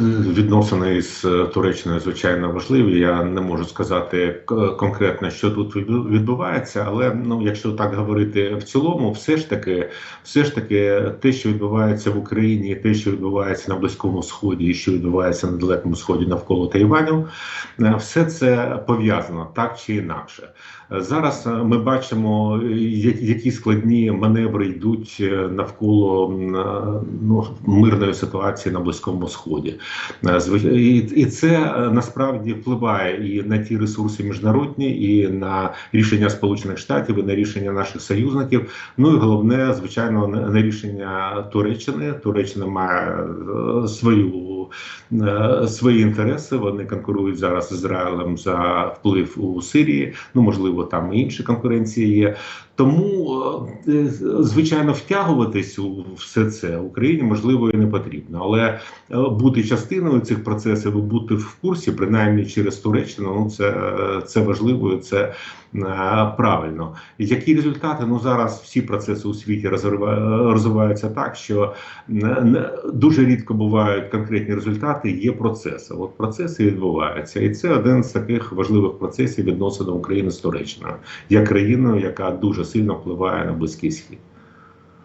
відносини з е, Туреччиною звичайно важливі. Я не можу сказати к- конкретно, що тут відбувається, але ну, якщо так говорити в цілому, все ж таки, все ж таки, те, що відбувається в Україні, те, що відбувається на Близькому Сході, і що відбувається на Далекому Сході навколо Тайваню, е, все це пов'язано так чи інакше. Е, Зараз е, ми бачимо, е, які складні маневри йдуть е, навколо е, ну, мирної ситуації на Близькому Сході. Е, І, це е, насправді впливає і на ті ресурси міжнародні, і на рішення Сполучених Штатів, і на рішення наших союзників. Ну і головне, звичайно, на, рішення Туреччини. Туреччина має е, е, свої інтереси. Вони конкурують зараз з Ізраїлем за вплив у Сирії. Ну можливо, там і інші конкуренції є. Тому, е, звичайно, втягуватись у все це Україні можливо і не потрібно, але е, бути частиною цих процесів, і бути в курсі, принаймні через Туреччину, ну це, е, це важливо, це е, правильно. Які результати? Ну зараз всі процеси у світі розвиваються так, що не- дуже рідко бувають конкретні результати. Є процеси. От процеси відбуваються, і це один з таких важливих процесів відносин України з Туреччиною, як країною, яка дуже сильно впливає на близький схід.